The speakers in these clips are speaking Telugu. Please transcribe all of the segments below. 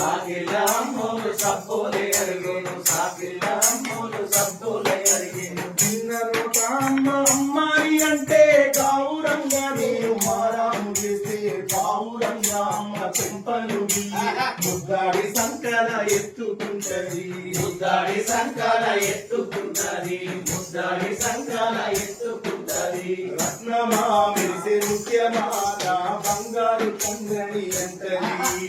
సాకిల అమ్మోలు సబ్బోలే ముద్దాడి సంకల ఎత్తుకుంటది. ముద్దాడి సంకల ఎత్తుకుంటది. ముద్దాడి సంకల ఎత్తుకుంటది. రత్నమా మెరిసే ముఖ్యమాన బంగారు పొంగని అంటది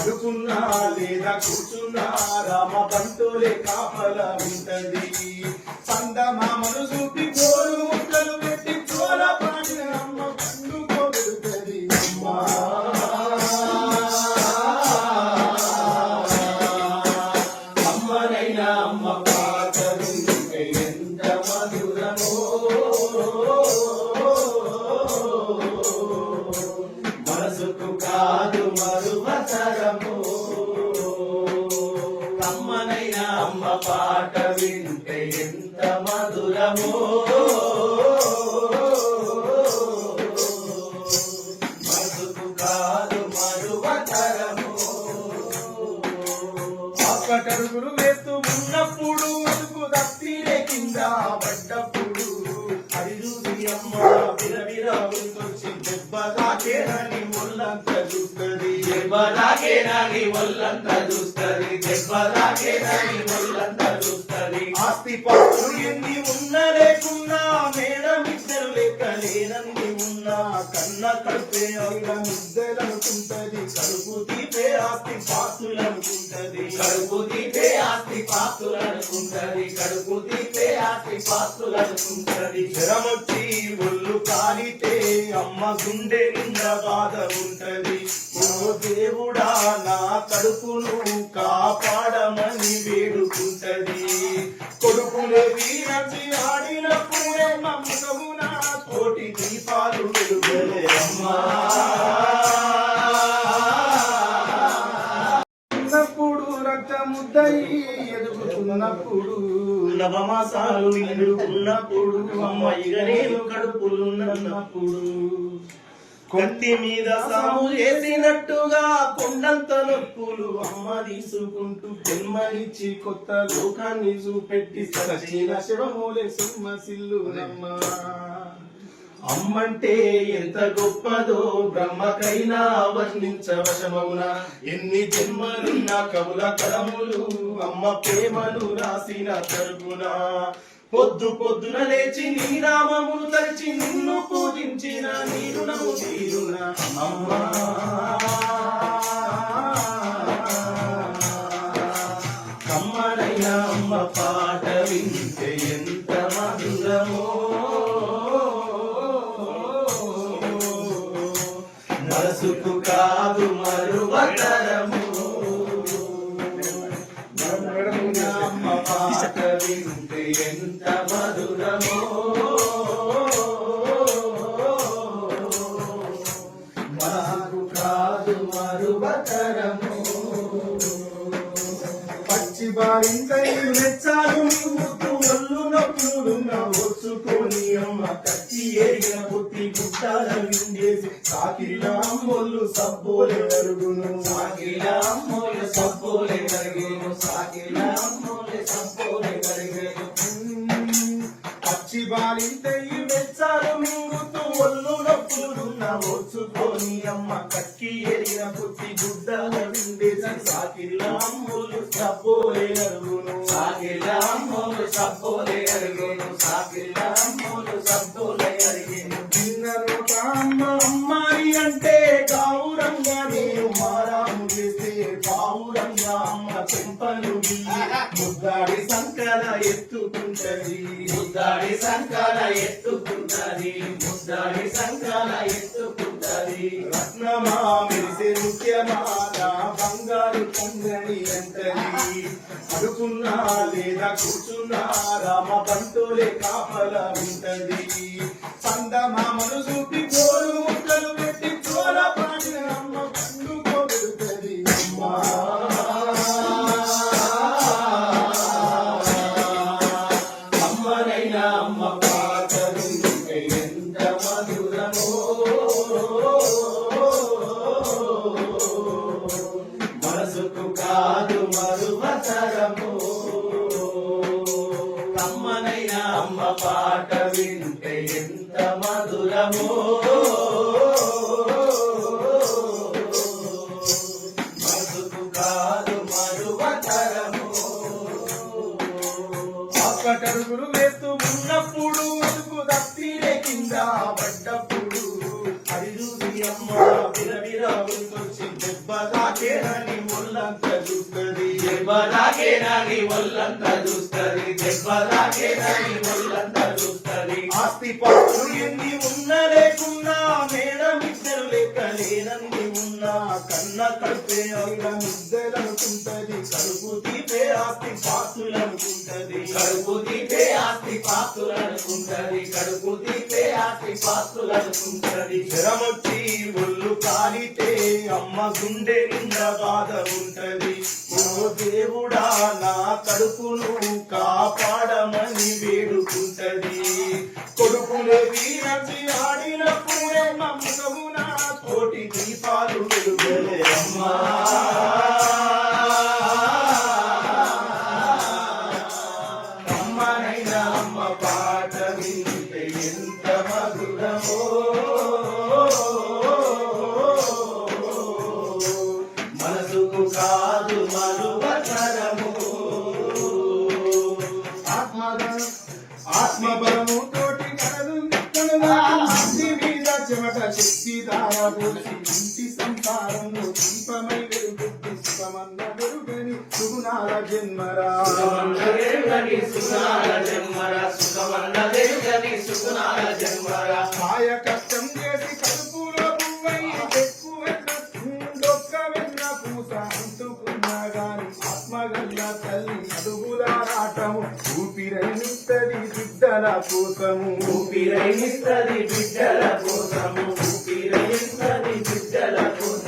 అడుకున్నా లేదా కూర్చున్నా రామ బంటోలే కాపల ఉంటది సందమామను చూపి కోరు అమ్మనైనా అమ్మ పాట వింటే ఎంత మధురమో. మనసుకు కాదు మరువతరము అక్కటడుగులు వేస్తూ ఉన్నప్పుడు అదుపు దప్పిరే కింద పడ్డప్పుడు దాకేనని ఒళ్ళంత చూస్తుంది. చూస్తది. దెబ్బలాగేనని ఒళ్ళంతా చూస్తది. ఆస్తి పాత్రలు ఎన్ని ఉన్నా లేకున్నా మేడం ఇద్దరు లేక లేనన్ని ఉన్నా కన్న కడుపే అయిన ముద్దలనుకుంటది కడుపు తీపే ఆస్తి పాత్రులు అనుకుంటది కడుపు తీపే ఆస్తి పాత్రులు కడుపు తీపే ఆస్తి పాత్రులు జ్వరమొచ్చి ఒళ్ళు కాలితే అమ్మ గుండె నిండా బాధ ఉంటది ఓ దేవుడా నా కడుపును కాపాడమని వేడుకుంటది. కొడుకులే వీరచి ఆడినప్పుడే నమ్మకమున ఎదుగుతున్నప్పుడు నవమాసాలు నిండుకున్నప్పుడు అమ్మ ఇక నేను కడుపులున్నప్పుడు. కత్తి మీద సాము చేసినట్టుగా కొండంత నొప్పులు అమ్మ తీసుకుంటూ జన్మనిచ్చి కొత్త లోకాన్ని చూపెట్టి సచిన శివమూలే సిల్లు నమ్మ అమ్మంటే ఎంత గొప్పదో బ్రహ్మకైనా వర్ణించవశమౌన ఎన్ని జన్మలున్న కవుల కలములు అమ్మ ప్రేమను రాసిన తరుగున. పొద్దు పొద్దున లేచి నీ నామమును తలిచి నిన్ను పూజించిన నీ రుణము తీరున. అమ్మా! కమ్మనైన అమ్మ పాట వింటే వింటే ఎంత మధురమో. మాకు కాదు మరువతరము. పచ్చి బారింకై మెచ్చాలు ముత్తు ఒళ్ళు నొప్పులున్న వచ్చుకొని అమ్మ కచ్చి ఏరిన పుట్టి గుట్టాల విండేసి సాకిల ఒళ్ళు సబ్బోలే సబ్బోలే పచ్చి బాలింతై మెచ్చాలు మింగుతూ ఒళ్ళు నొప్పులున్న ఓచుకొని అమ్మ కక్కి ఎరిగిన పుట్టి గుడ్డల విండేసి సాకిల అమ్మొల్లు సబ్బోలే అరుగును సాకిల అమ్మోలు సబ్బోలే అరిగేను సాకిల అమ్మోలు సబ్బోలే ఎత్తుకుంటది. ముద్దాడి సంకాల ఎత్తుకుంటది. ముద్దాడి సంకాల ఎత్తుకుంటది. రత్నమా మెరిసే ముఖ్యమాన బంగారు పొంగని అంటది అడుకున్నా లేదా కూర్చున్నా రామ బంటోలే కాపల ఉంటది సందమామను చూపి అమ్మనైనా అమ్మ పాటలు ఎంత మధురమో. మనసుకు కాదు మరువతరము కమ్మనైన అమ్మ పాట వింటే ఎంత మధురమో. మనసుకు కాదు మరువతరము ఉన్నప్పుడు దప్పిరే కింద పడ్డప్పుడు అది చూసి అమ్మ విరవిర ఉరికొచ్చి దెబ్బ తాకేనని ఒళ్ళంతా చూస్తుంది. దెబ్బలాగేనని ఒళ్ళంతా చూస్తుంది. దెబ్బలాగేనని ఒళ్ళంతా అనుకుంటది కడుపు తీపే ఆస్తి పాత్రులు అనుకుంటది. జ్వరమొచ్చి ఒళ్ళు కాలితే అమ్మ గుండె నిండా బాధ ఉంటది. ఓ దేవుడా నా కడుపును కాపాడమని వేడుకుంటది. పాట ఎంత మధురమో మనసుకు కాదు మరువతరము. ఆత్మబలము తోటి కలదు ఇంటి మీద చెమట శక్తి ఇంటి సంసారంలో దీపమై వెలుగని సుగుణాల జన్మరా. సుగుణాల కోసము ఊపిరైనిస్తది బిడ్డల కోసము ఊపిరైనిస్తది బిడ్డల కోసం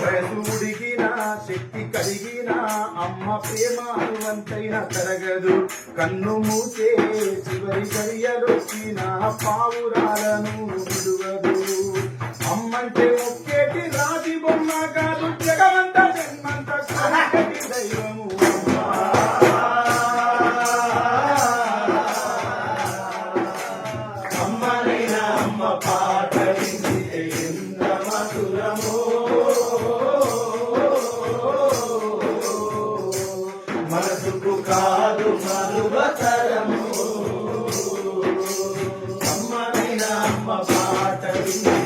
శక్తి కలిగిన అమ్మ ప్రేమ అనువంతైన తరగదు. కన్ను మూసే చివరి చర్యలొచ్చిన పావురాలను విడువదు. అమ్మంటే అమ్మ